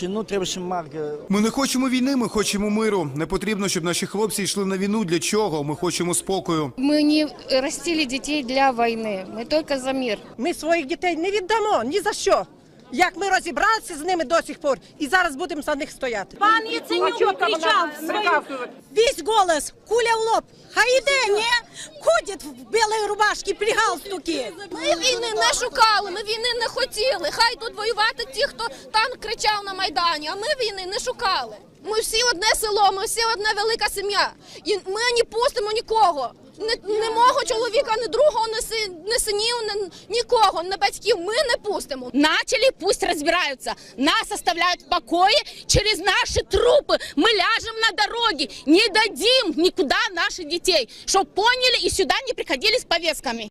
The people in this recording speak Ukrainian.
чи внутрішній марк. Ми не хочемо війни, ми хочемо миру. Не потрібно, щоб наші хлопці йшли на війну. Для чого? Ми хочемо спокою. Мы не растили детей для войны, мы только за мир. Ми своїх дітей не віддамо ні за що. Як ми розібралися з ними до сих пор, і зараз будемо за них стояти. Пан Яценюк кричав свою Весь голос, куля в лоб. Хай іде, не? Ходить в білій рубашці, при галстуки. Ми війни не шукали, ми війни не хотіли. Хай тут воювати ті, хто там кричав на Майдані, а ми війни не шукали. Ми всі одне село, ми всі одна велика сім'я. І ми не пустимо нікого. Не, не мого чоловіка, ні другого, ні, си, ні синів, ні, нікого, ні батьків. Ми не пустимо. Начали, пусть разбираются. Нас оставляют в покое. Через наши трупы мы ляжем на дороге. Не дадим никуда наших детей. Чтоб поняли и сюда не приходили с повестками.